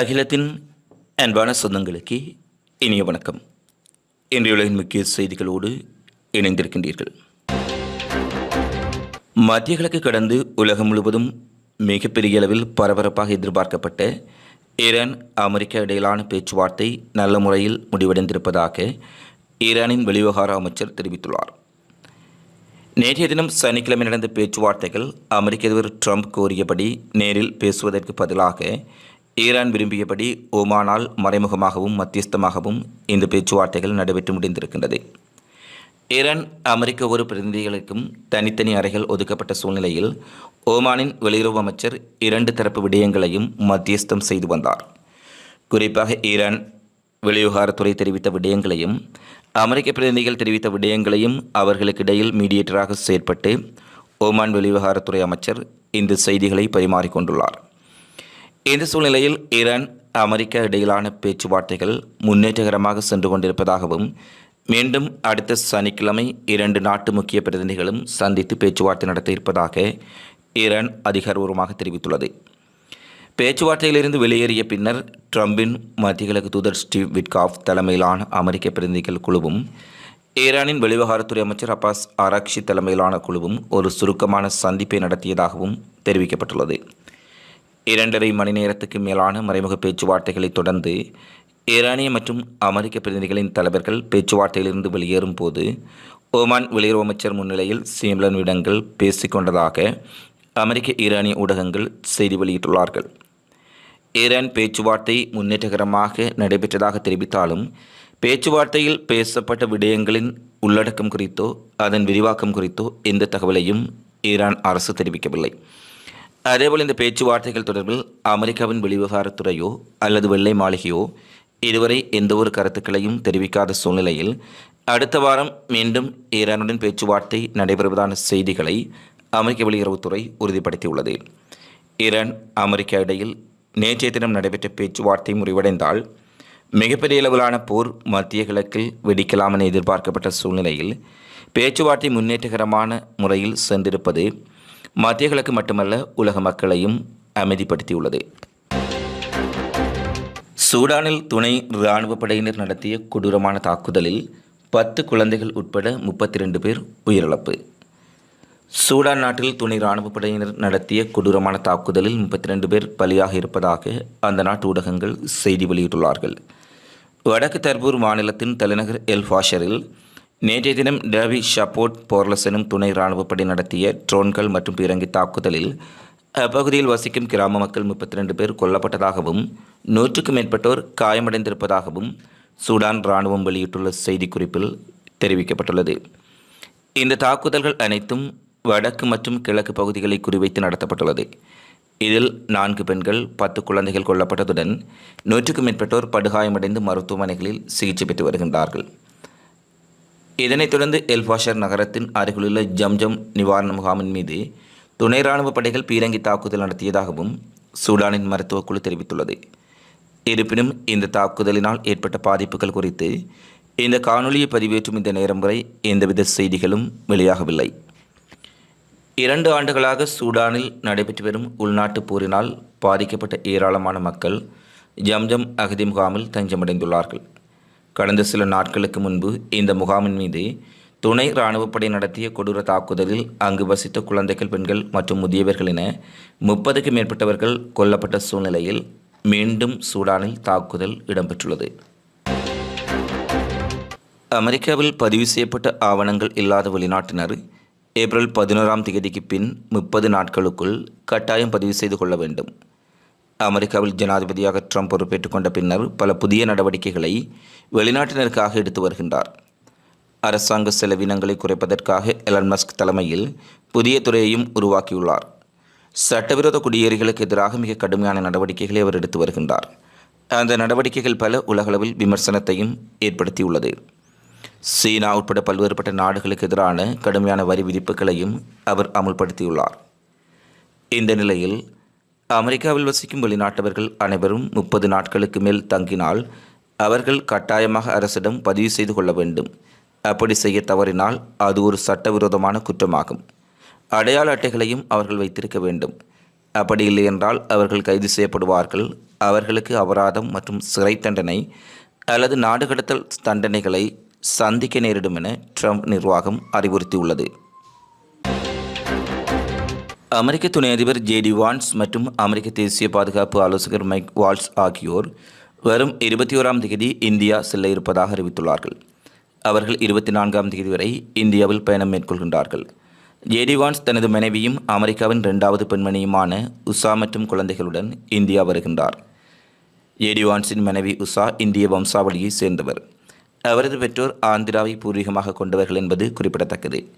அகிலத்தின் அன்பான சொந்தங்களுக்கு இனிய வணக்கம். இன்றைய உலகின் முக்கிய செய்திகளோடு இணைந்திருக்கின்றீர்கள். மத்திய கிழக்கு கடந்து உலகம் முழுவதும் மிகப்பெரிய அளவில் பரபரப்பாக எதிர்பார்க்கப்பட்ட ஈரான் அமெரிக்கா இடையிலான பேச்சுவார்த்தை நல்ல முறையில் முடிவடைந்திருப்பதாக ஈரானின் வெளிவிவகார அமைச்சர் தெரிவித்துள்ளார். நேற்றைய தினம் சனிக்கிழமை நடந்த பேச்சுவார்த்தைகள் அமெரிக்க அதிபர் ட்ரம்ப் கோரியபடி நேரில் பேசுவதற்கு பதிலாக ஈரான் விரும்பியபடி ஓமானால் மறைமுகமாகவும் மத்தியஸ்தமாகவும் இந்த பேச்சுவார்த்தைகள் நடைபெற்று முடிந்திருக்கின்றது. ஈரான் அமெரிக்க ஒரு பிரதிநிதிகளுக்கும் தனித்தனி அறைகள் ஒதுக்கப்பட்ட சூழ்நிலையில் ஓமானின் வெளியுறவு அமைச்சர் இரண்டு தரப்பு விடயங்களையும் மத்தியஸ்தம் செய்து வந்தார். குறிப்பாக ஈரான் வெளிவிவகாரத்துறை தெரிவித்த விடயங்களையும் அமெரிக்க பிரதிநிதிகள் தெரிவித்த விடயங்களையும் அவர்களுக்கிடையில் மீடியேட்டராக செயற்பட்டு ஓமான் வெளிவிவகாரத்துறை அமைச்சர் இந்த செய்திகளை பரிமாறிக்கொண்டுள்ளார். இந்த சூழ்நிலையில் ஈரான் அமெரிக்க இடையிலான பேச்சுவார்த்தைகள் முன்னேற்றகரமாக சென்று கொண்டிருப்பதாகவும் மீண்டும் அடுத்த சனிக்கிழமை இரண்டு நாட்டு முக்கிய பிரதிநிதிகளும் சந்தித்து பேச்சுவார்த்தை நடத்த இருப்பதாக ஈரான் அதிகாரபூர்வமாக தெரிவித்துள்ளது. பேச்சுவார்த்தையிலிருந்து வெளியேறிய பின்னர் ட்ரம்பின் மத்திய கிழக்கு தூதர் ஸ்டீவ் விட்காஃப் தலைமையிலான அமெரிக்க பிரதிநிதிகள் குழுவும் ஈரானின் வெளிவிவகாரத்துறை அமைச்சர் அப்பாஸ் ஆராக்ஷி தலைமையிலான குழுவும் ஒரு சுருக்கமான சந்திப்பை நடத்தியதாகவும் தெரிவிக்கப்பட்டுள்ளது. இரண்டரை மணி நேரத்துக்கு மேலான மறைமுக பேச்சுவார்த்தைகளை தொடர்ந்து ஈரானிய மற்றும் அமெரிக்க பிரதிநிதிகளின் தலைவர்கள் பேச்சுவார்த்தையிலிருந்து வெளியேறும் போது ஓமான் வெளியுறவு அமைச்சர் முன்னிலையில் சீம்லனிடங்கள் பேசிக்கொண்டதாக அமெரிக்க ஈரானிய ஊடகங்கள் செய்தி வெளியிட்டுள்ளார்கள். ஈரான் பேச்சுவார்த்தை முன்னேற்றகரமாக நடைபெற்றதாக தெரிவித்தாலும் பேச்சுவார்த்தையில் பேசப்பட்ட விடயங்களின் உள்ளடக்கம் குறித்தோ அதன் விரிவாக்கம் குறித்தோ எந்த தகவலையும் ஈரான் அரசு தெரிவிக்கவில்லை. அதேபோல் இந்த பேச்சுவார்த்தைகள் தொடர்பில் அமெரிக்காவின் வெளிவிவகாரத்துறையோ அல்லது வெள்ளை மாளிகையோ இதுவரை எந்தவொரு கருத்துக்களையும் தெரிவிக்காத சூழ்நிலையில் அடுத்த வாரம் மீண்டும் ஈரானுடன் பேச்சுவார்த்தை நடைபெறுவதான செய்திகளை அமெரிக்க வெளியுறவுத்துறை உறுதிப்படுத்தியுள்ளது. ஈரான் அமெரிக்கா இடையில் நேற்றைய தினம் நடைபெற்ற பேச்சுவார்த்தை முறிவடைந்தால் மிகப்பெரிய அளவிலான போர் மத்திய கிழக்கில் வெடிக்கலாம் என எதிர்பார்க்கப்பட்ட சூழ்நிலையில் பேச்சுவார்த்தை முன்னேற்றகரமான முறையில் சென்றிருப்பது மத்திய கிழக்கு மட்டுமல்ல உலக மக்களையும் அமைதிப்படுத்தியுள்ளது. சூடானில் துணை இராணுவ படையினர் நடத்திய கொடூரமான தாக்குதலில் பத்து குழந்தைகள் உட்பட முப்பத்தி ரெண்டு பேர் உயிரிழப்பு. சூடான் நாட்டில் துணை இராணுவ படையினர் நடத்திய கொடூரமான தாக்குதலில் முப்பத்தி ரெண்டு பேர் பலியாக இருப்பதாக அந்த நாட்டு ஊடகங்கள் செய்தி வெளியிட்டுள்ளார்கள். வடக்கு தர்பூர் மாநிலத்தின் தலைநகர் எல் ஃபாஷரில் நேற்றைய தினம் டேவி ஷப்போர்ட் போர்லசனும் துணை இராணுவப்படை நடத்திய ட்ரோன்கள் மற்றும் பீரங்கி தாக்குதலில் அப்பகுதியில் வசிக்கும் கிராம மக்கள் முப்பத்தி ரெண்டு பேர் கொல்லப்பட்டதாகவும் நூற்றுக்கும் மேற்பட்டோர் காயமடைந்திருப்பதாகவும் சூடான் இராணுவம் வெளியிட்டுள்ள செய்திக்குறிப்பில் தெரிவிக்கப்பட்டுள்ளது. இந்த தாக்குதல்கள் அனைத்தும் வடக்கு மற்றும் கிழக்கு பகுதிகளை குறிவைத்து நடத்தப்பட்டுள்ளது. இதில் நான்கு பெண்கள் பத்து குழந்தைகள் கொல்லப்பட்டதுடன் நூற்றுக்கும் மேற்பட்டோர் படுகாயமடைந்து மருத்துவமனைகளில் சிகிச்சை பெற்று வருகின்றார்கள். இதனைத் தொடர்ந்து எல்பாஷர் நகரத்தின் அருகிலுள்ள ஜம்ஜம் நிவாரண முகாமின் மீது துணை இராணுவ படைகள் பீரங்கி தாக்குதல் நடத்தியதாகவும் சூடானின் மருத்துவக் குழு தெரிவித்துள்ளது. இருப்பினும் இந்த தாக்குதலினால் ஏற்பட்ட பாதிப்புகள் குறித்து இந்த காணொலியை பதிவேற்றும் இந்த நேரம் வரை எந்தவித செய்திகளும் வெளியாகவில்லை. இரண்டு ஆண்டுகளாக சூடானில் நடைபெற்று வரும் உள்நாட்டுப் போரினால் பாதிக்கப்பட்ட ஏராளமான மக்கள் ஜம்ஜம் அகதி முகாமில் தஞ்சமடைந்துள்ளார்கள். கடந்த சில நாட்களுக்கு முன்பு இந்த முகாமின் மீது துணை இராணுவப்படை நடத்திய கொடூர தாக்குதலில் அங்கு வசித்த குழந்தைகள் பெண்கள் மற்றும் முதியவர்கள் என முப்பதுக்கு மேற்பட்டவர்கள் கொல்லப்பட்ட சூழ்நிலையில் மீண்டும் சூடானில் தாக்குதல் இடம்பெற்றுள்ளது. அமெரிக்காவில் பதிவு செய்யப்பட்ட ஆவணங்கள் இல்லாத வெளிநாட்டினர் ஏப்ரல் பதினோராம் தேதிக்கு பின் முப்பது நாட்களுக்குள் கட்டாயம் பதிவு செய்து கொள்ள வேண்டும். அமெரிக்காவில் ஜனாதிபதியாக ட்ரம்ப் பொறுப்பேற்றுக் கொண்ட பின்னர் பல புதிய நடவடிக்கைகளை வெளிநாட்டினருக்காக எடுத்து வருகின்றார். அரசாங்க செலவினங்களை குறைப்பதற்காக எலன் மஸ்க் தலைமையில் புதிய துறையையும் உருவாக்கியுள்ளார். சட்டவிரோத குடியேறிகளுக்கு எதிராக மிக கடுமையான நடவடிக்கைகளை அவர் எடுத்து வருகின்றார். அந்த நடவடிக்கைகள் பல உலகளவில் விமர்சனத்தையும் ஏற்படுத்தியுள்ளது. சீனா உட்பட பல்வேறுபட்ட நாடுகளுக்கு எதிரான கடுமையான வரி விதிப்புகளையும் அவர் அமுல்படுத்தியுள்ளார். இந்த நிலையில் அமெரிக்காவில் வசிக்கும் வெளிநாட்டவர்கள் அனைவரும் முப்பது நாட்களுக்கு மேல் தங்கினால் அவர்கள் கட்டாயமாக அரசிடம் பதிவு செய்து கொள்ள வேண்டும். அப்படி செய்ய தவறினால் அது ஒரு சட்டவிரோதமான குற்றமாகும். அடையாள அட்டைகளையும் அவர்கள் வைத்திருக்க வேண்டும். அப்படி இல்லை என்றால் அவர்கள் கைது செய்யப்படுவார்கள். அவர்களுக்கு அபராதம் மற்றும் சிறை தண்டனை அல்லது நாடு கடத்தல் தண்டனைகளை சந்திக்க நேரிடும் என ட்ரம்ப் நிர்வாகம் அறிவுறுத்தியுள்ளது. அமெரிக்க துணை அதிபர் ஜேடி வான்ஸ் மற்றும் அமெரிக்க தேசிய பாதுகாப்பு ஆலோசகர் மைக் வால்ஸ் ஆகியோர் வரும் இருபத்தி ஓராம் தேதி இந்தியா செல்ல இருப்பதாக அறிவித்துள்ளார்கள். அவர்கள் இருபத்தி நான்காம் தேதி வரை இந்தியாவில் பயணம் மேற்கொள்கின்றார்கள். ஜேடி வான்ஸ் தனது மனைவியும் அமெரிக்காவின் இரண்டாவது பெண்மணியுமான உஷா மற்றும் குழந்தைகளுடன் இந்தியா வருகின்றார். ஜேடி வான்ஸின் மனைவி உஷா இந்திய வம்சாவளியை சேர்ந்தவர். அவரது பெற்றோர் ஆந்திராவை பூர்வீகமாக கொண்டவர்கள் என்பது குறிப்பிடத்தக்கது.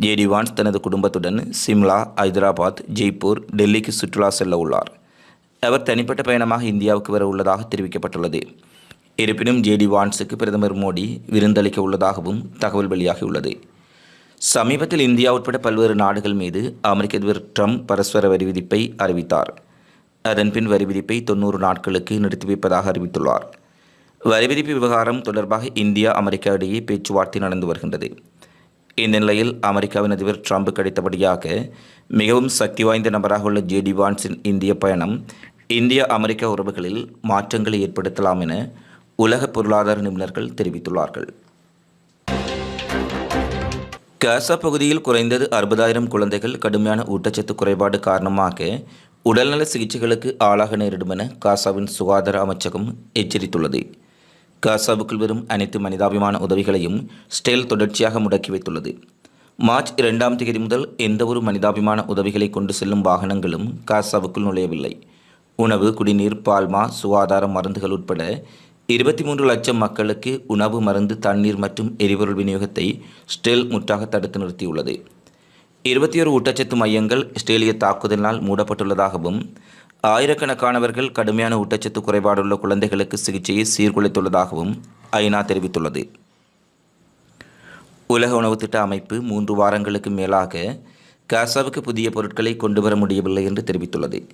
ஜேடி வான்ஸ் தனது குடும்பத்துடன் சிம்லா ஹைதராபாத் ஜெய்ப்பூர் டெல்லிக்கு சுற்றுலா செல்ல உள்ளார். அவர் தனிப்பட்ட பயணமாக இந்தியாவுக்கு வர உள்ளதாக தெரிவிக்கப்பட்டுள்ளது. இருப்பினும் ஜேடி வான்ஸுக்கு பிரதமர் மோடி விருந்தளிக்க உள்ளதாகவும் தகவல் வெளியாகியுள்ளது. சமீபத்தில் இந்தியா உட்பட பல்வேறு நாடுகள் மீது அமெரிக்க அதிபர் ட்ரம்ப் பரஸ்பர வரி விதிப்பை அறிவித்தார். அதன்பின் வரி விதிப்பை தொண்ணூறு நாட்களுக்கு நிறுத்தி வைப்பதாக அறிவித்துள்ளார். வரி விதிப்பு விவகாரம் தொடர்பாக இந்தியா அமெரிக்கா இடையே பேச்சுவார்த்தை நடந்து வருகின்றது. இந்த நிலையில் அமெரிக்காவின் அதிபர் ட்ரம்ப் கிடைத்தபடியாக மிகவும் சக்தி வாய்ந்த நபராக உள்ள ஜேடி வான்ஸின் இந்திய பயணம் இந்தியா அமெரிக்கா உறவுகளில் மாற்றங்களை ஏற்படுத்தலாம் என உலக பொருளாதார நிபுணர்கள் தெரிவித்துள்ளார்கள். காசா பகுதியில் குறைந்தது அறுபதாயிரம் குழந்தைகள் கடுமையான ஊட்டச்சத்து குறைபாடு காரணமாக உடல்நல சிகிச்சைகளுக்கு ஆளாக நேரிடும் என காசாவின் சுகாதார அமைச்சகம் எச்சரித்துள்ளது. காசாவுக்குள் வரும் அனைத்து மனிதாபிமான உதவிகளையும் ஸ்டேல் தொடர்ச்சியாக முடக்கி வைத்துள்ளது. மார்ச் இரண்டாம் தேதி முதல் எந்தவொரு மனிதாபிமான உதவிகளை கொண்டு செல்லும் வாகனங்களும் காசாவுக்குள் நுழையவில்லை. உணவு குடிநீர் பால்மா சுகாதார மருந்துகள் உட்பட இருபத்தி மூன்று லட்சம் மக்களுக்கு உணவு மருந்து தண்ணீர் மற்றும் எரிபொருள் விநியோகத்தை ஸ்டெல் முற்றாக தடுத்து நிறுத்தியுள்ளது. இருபத்தி ஒரு ஊட்டச்சத்து மையங்கள் இஸ்ரேலிய தாக்குதலினால் மூடப்பட்டுள்ளதாகவும் ஆயிரக்கணக்கானவர்கள் கடுமையான ஊட்டச்சத்து குறைபாடுள்ள குழந்தைகளுக்கு சிகிச்சையை சீர்குலைத்துள்ளதாகவும் ஐநா தெரிவித்துள்ளது. உலக உணவு திட்ட அமைப்பு மூன்று வாரங்களுக்கு மேலாக காசாவுக்கு புதிய பொருட்களை கொண்டு வர முடியவில்லை என்று தெரிவித்துள்ளது.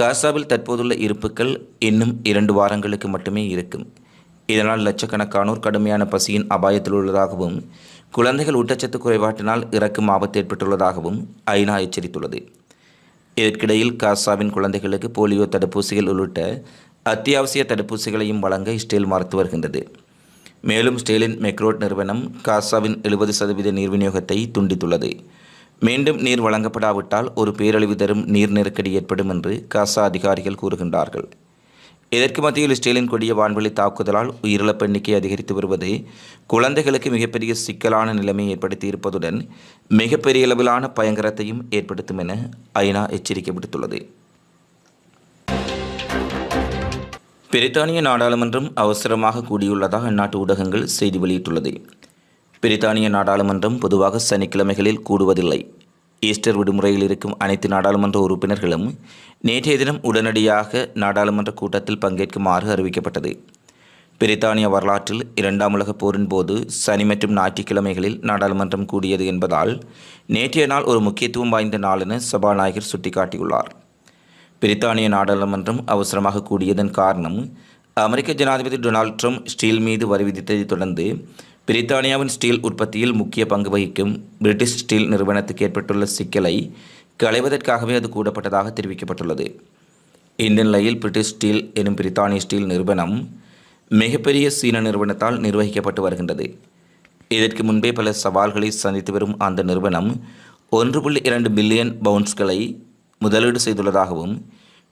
காசாவில் தற்போதுள்ள இருப்புக்கள் இன்னும் இரண்டு வாரங்களுக்கு மட்டுமே இருக்கும். இதனால் லட்சக்கணக்கானோர் கடுமையான பசியின் அபாயத்தில் உள்ளதாகவும் குழந்தைகள் ஊட்டச்சத்து குறைபாட்டினால் இறக்கும் ஆபத்து ஏற்பட்டுள்ளதாகவும் ஐநா எச்சரித்துள்ளது. இதற்கிடையில் காசாவின் குழந்தைகளுக்கு போலியோ தடுப்பூசிகள் உள்ளிட்ட அத்தியாவசிய தடுப்பூசிகளையும் வழங்க இஸ்ரேல் மறுத்து வருகின்றது. மேலும் ஸ்டேலின் மெக்ரோட் நிறுவனம் காசாவின் எழுபது சதவீத நீர் விநியோகத்தை துண்டித்துள்ளது. மீண்டும் நீர் வழங்கப்படாவிட்டால் ஒரு பேரழிவு தரும் நீர் நெருக்கடி ஏற்படும் என்று காசா அதிகாரிகள் கூறுகின்றார்கள். இதற்கு மத்தியில் இஸ்ரேலின் கொடிய வான்வெளி தாக்குதலால் உயிரிழப்பு எண்ணிக்கை அதிகரித்து வருவது குழந்தைகளுக்கு மிகப்பெரிய சிக்கலான நிலைமையை ஏற்படுத்தி இருப்பதுடன் மிகப்பெரிய அளவிலான பயங்கரத்தையும் ஏற்படுத்தும் என ஐநா எச்சரிக்கை விடுத்துள்ளது. பிரித்தானிய நாடாளுமன்றம் அவசரமாக கூடியுள்ளதாக அந்நாட்டு ஊடகங்கள் செய்தி வெளியிட்டுள்ளது. பிரித்தானிய நாடாளுமன்றம் பொதுவாக சனிக்கிழமைகளில் கூடுவதில்லை. ஈஸ்டர் விடுமுறையில் இருக்கும் அனைத்து நாடாளுமன்ற உறுப்பினர்களும் நேற்றைய தினம் உடனடியாக நாடாளுமன்ற கூட்டத்தில் பங்கேற்குமாறு அறிவிக்கப்பட்டது. பிரித்தானிய வரலாற்றில் இரண்டாம் உலகப் போரின் போது சனி மற்றும் ஞாயிற்றுக்கிழமைகளில் நாடாளுமன்றம் கூடியது என்பதால் நேற்றைய நாள் ஒரு முக்கியத்துவம் வாய்ந்த நாள் என சபாநாயகர் சுட்டிக்காட்டியுள்ளார். பிரித்தானிய நாடாளுமன்றம் அவசரமாக கூடியதன் காரணம் அமெரிக்க ஜனாதிபதி டொனால்ட் ட்ரம்ப் ஸ்டீல் மீது வரி விதித்ததைத் தொடர்ந்து பிரித்தானியாவின் ஸ்டீல் உற்பத்தியில் முக்கிய பங்கு வகிக்கும் பிரிட்டிஷ் ஸ்டீல் நிறுவனத்துக்கு ஏற்பட்டுள்ள சிக்கலை களைவதற்காகவே அது கூடப்பட்டதாக தெரிவிக்கப்பட்டுள்ளது. இந்த நிலையில் பிரிட்டிஷ் ஸ்டீல் எனும் பிரித்தானிய ஸ்டீல் நிறுவனம் மிகப்பெரிய சீன நிறுவனத்தால் நிர்வகிக்கப்பட்டு வருகின்றது. இதற்கு முன்பே பல சவால்களை சந்தித்து வரும் அந்த நிறுவனம் ஒன்று புள்ளி இரண்டு பில்லியன் பவுண்ட்ஸ்களை முதலீடு செய்துள்ளதாகவும்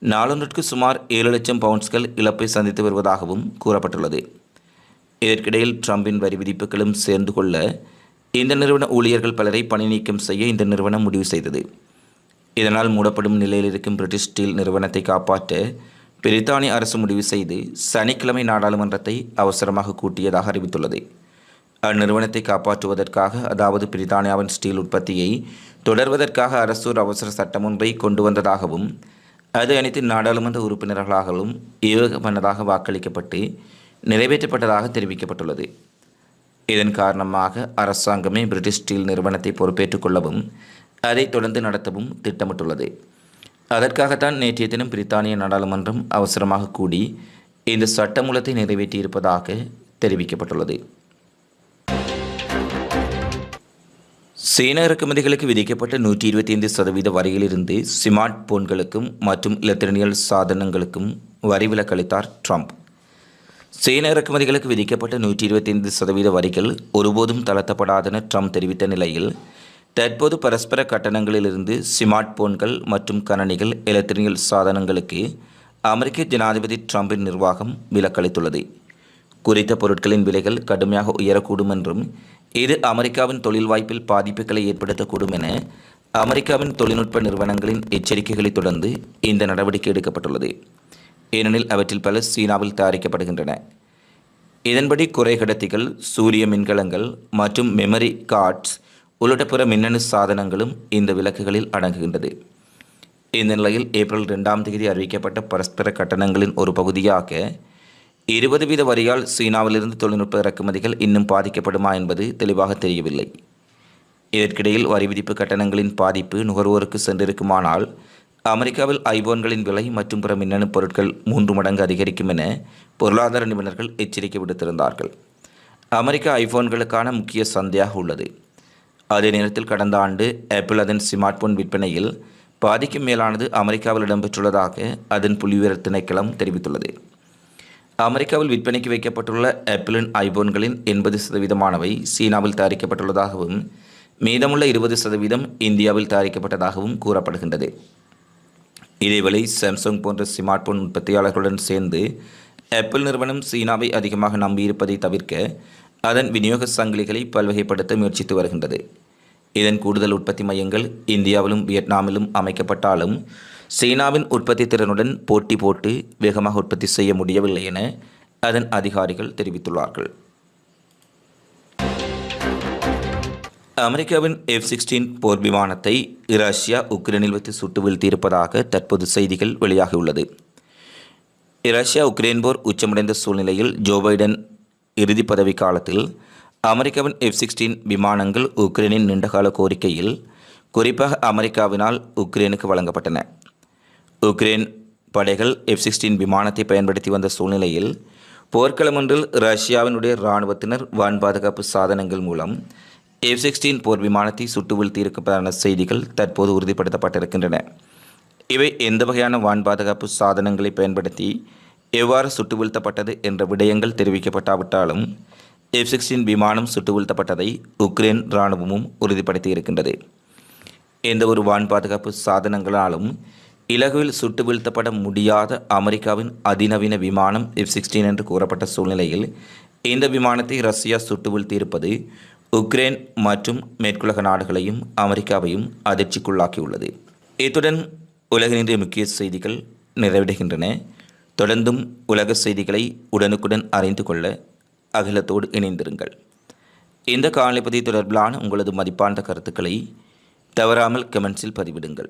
நாளொன்றுக்கு சுமார் ஏழு லட்சம் பவுண்ட்ஸ்கள் இழப்பை சந்தித்து வருவதாகவும் கூறப்பட்டுள்ளது. இதற்கிடையில் ட்ரம்பின் வரி விதிப்புகளும் சேர்ந்து கொள்ள இந்த நிறுவன ஊழியர்கள் பலரை பணி நீக்கம் செய்ய இந்த நிறுவனம் முடிவு செய்தது. இதனால் மூடப்படும் நிலையில் இருக்கும் பிரிட்டிஷ் ஸ்டீல் நிறுவனத்தை காப்பாற்ற பிரித்தானிய அரசு முடிவு செய்து சனிக்கிழமை நாடாளுமன்றத்தை அவசரமாக கூட்டியதாக அறிவித்துள்ளது. அந்நிறுவனத்தை காப்பாற்றுவதற்காக அதாவது பிரித்தானியாவின் ஸ்டீல் உற்பத்தியை தொடர்வதற்காக அரசு ஒரு அவசர சட்டம் ஒன்றை கொண்டு வந்ததாகவும் அது அனைத்து நாடாளுமன்ற உறுப்பினர்களாகவும் ஏகமனதாக வாக்களிக்கப்பட்டு நிறைவேற்றப்பட்டதாக தெரிவிக்கப்பட்டுள்ளது. இதன் காரணமாக அரசாங்கமே பிரிட்டிஷ் ஸ்டீல் நிறுவனத்தை பொறுப்பேற்றுக் கொள்ளவும் அதைத் தொடர்ந்து நடத்தவும் திட்டமிட்டுள்ளது. அதற்காகத்தான் நேற்றைய தினம் பிரித்தானிய நாடாளுமன்றம் அவசரமாக கூடி இந்த சட்டமூலத்தை நிறைவேற்றியிருப்பதாக தெரிவிக்கப்பட்டுள்ளது. சீன இறக்குமதிகளுக்கு விதிக்கப்பட்ட நூற்றி இருபத்தி ஐந்து சதவீத வரியிலிருந்து ஸ்மார்ட் போன்களுக்கும் மற்றும் இலத்திரனியல் சாதனங்களுக்கும் வரி விலக்களித்தார் ட்ரம்ப். சீன இறக்குமதிகளுக்கு விதிக்கப்பட்ட நூற்றி இருபத்தி ஐந்து சதவீத வரிகள் ஒருபோதும் தளர்த்தப்படாதென ட்ரம்ப் தெரிவித்த நிலையில் தற்போது பரஸ்பர கட்டணங்களிலிருந்து ஸ்மார்ட் போன்கள் மற்றும் கணனிகள் இலத்திரனியல் சாதனங்களுக்கு அமெரிக்க ஜனாதிபதி ட்ரம்பின் நிர்வாகம் விலக்களித்துள்ளது. குறித்த பொருட்களின் விலைகள் கடுமையாக உயரக்கூடும் என்றும் இது அமெரிக்காவின் தொழில் வாய்ப்பில் பாதிப்புகளை ஏற்படுத்தக்கூடும் என அமெரிக்காவின் தொழில்நுட்ப நிறுவனங்களின் எச்சரிக்கைகளை தொடர்ந்து இந்த நடவடிக்கை எடுக்கப்பட்டுள்ளது. ஏனெனில் அவற்றில் பல சீனாவில் தயாரிக்கப்படுகின்றன. இதன்படி குறைகடத்திகள் சூரிய மின்கலங்கள் மற்றும் மெமரி கார்ட்ஸ் உள்ளிட்ட பிற மின்னணு சாதனங்களும் இந்த விலக்குகளில் அடங்குகின்றது. இந்த நிலையில் ஏப்ரல் ரெண்டாம் தேதி அறிவிக்கப்பட்ட பரஸ்பர கட்டணங்களின் ஒரு பகுதியாக இருபது வீத வரியால் சீனாவிலிருந்து தொழில்நுட்ப இறக்குமதிகள் இன்னும் பாதிக்கப்படுமா என்பது தெளிவாக தெரியவில்லை. இதற்கிடையில் வரி விதிப்பு கட்டணங்களின் பாதிப்பு நுகர்வோருக்கு சென்றிருக்குமானால் அமெரிக்காவில் ஐபோன்களின் விலை மற்றும் பிற மின்னணு பொருட்கள் மூன்று மடங்கு அதிகரிக்கும் என பொருளாதார நிபுணர்கள் எச்சரிக்கை விடுத்திருந்தார்கள். அமெரிக்க ஐபோன்களுக்கான முக்கிய சந்தையாக உள்ளது. அதே நேரத்தில் கடந்த ஆண்டு ஆப்பிள் அதன் ஸ்மார்ட் போன் விற்பனையில் பாதிக்கும் மேலானது அமெரிக்காவில் இடம்பெற்றுள்ளதாக அதன் புள்ளிவிவர திணைக்களம் தெரிவித்துள்ளது. அமெரிக்காவில் விற்பனைக்கு வைக்கப்பட்டுள்ள ஆப்பிளின் ஐபோன்களின் எண்பது சதவீதமானவை சீனாவில் தயாரிக்கப்பட்டுள்ளதாகவும் மீதமுள்ள இருபது சதவீதம் இந்தியாவில் தயாரிக்கப்பட்டதாகவும் கூறப்படுகின்றது. இதேவேளை சாம்சங் போன்ற ஸ்மார்ட் போன் உற்பத்தியாளர்களுடன் சேர்ந்து ஆப்பிள் நிறுவனம் சீனாவை அதிகமாக நம்பியிருப்பதை தவிர்க்க அதன் விநியோக சங்கிலிகளை பல்வகைப்படுத்த முயற்சித்து வருகின்றது. இதன் கூடுதல் உற்பத்தி மையங்கள் இந்தியாவிலும் வியட்நாமிலும் அமைக்கப்பட்டாலும் சீனாவின் உற்பத்தி திறனுடன் போட்டி போட்டு வேகமாக உற்பத்தி செய்ய முடியவில்லை என அதன் அதிகாரிகள் தெரிவித்துள்ளார்கள். அமெரிக்காவின் எஃப் சிக்ஸ்டீன் போர் விமானத்தை ரஷ்யா உக்ரைனில் வைத்து சுட்டு வீழ்த்தியிருப்பதாக தற்போது செய்திகள் வெளியாகியுள்ளது. ரஷ்யா உக்ரைன் போர் உச்சமடைந்த சூழ்நிலையில் ஜோ பைடன் இறுதி பதவி காலத்தில் அமெரிக்காவின் எஃப் சிக்ஸ்டீன் விமானங்கள் உக்ரைனின் நீண்டகால கோரிக்கையில் குறிப்பாக அமெரிக்காவினால் உக்ரைனுக்கு வழங்கப்பட்டன. உக்ரைன் படைகள் எஃப் சிக்ஸ்டீன் விமானத்தை பயன்படுத்தி வந்த சூழ்நிலையில் போர்க்களம் ஒன்றில் ரஷ்யாவினுடைய இராணுவத்தினர் வான் பாதுகாப்பு சாதனங்கள் மூலம் எஃப் சிக்ஸ்டீன் போர் விமானத்தை சுட்டு வீழ்த்தியிருப்பதான செய்திகள் தற்போது உறுதிப்படுத்தப்பட்டிருக்கின்றன. இவை எந்த வகையான வான் பாதுகாப்பு சாதனங்களை பயன்படுத்தி எவ்வாறு சுட்டு வீழ்த்தப்பட்டது என்ற விடயங்கள் தெரிவிக்கப்பட்டாவிட்டாலும் எஃப் சிக்ஸ்டீன் விமானம் சுட்டு வீழ்த்தப்பட்டதை உக்ரைன் இராணுவமும் உறுதிப்படுத்தி இருக்கின்றது. எந்த ஒரு வான் பாதுகாப்பு சாதனங்களாலும் இலகுவில் சுட்டு வீழ்த்தப்பட முடியாத அமெரிக்காவின் அதிநவீன விமானம் எஃப் சிக்ஸ்டீன் என்று கூறப்பட்ட சூழ்நிலையில் இந்த விமானத்தை ரஷ்யா சுட்டு வீழ்த்தியிருப்பது உக்ரைன் மற்றும் மேற்குலக நாடுகளையும் அமெரிக்காவையும் அதிர்ச்சிக்குள்ளாக்கியுள்ளது. இத்துடன் உலகினுடைய முக்கிய செய்திகள் நிறைவடைகின்றன. தொடர்ந்தும் உலக செய்திகளை உடனுக்குடன் அறிந்து கொள்ள அகிலத்தோடு இணைந்திருங்கள். இந்த காணொலிப்பதி தொடர்பிலான உங்களது மதிப்பார்ந்த கருத்துக்களை தவறாமல் கமெண்ட்ஸில் பதிவிடுங்கள்.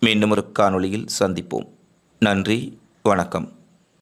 மீண்டும் ஒரு காணொளியில் சந்திப்போம். நன்றி வணக்கம்.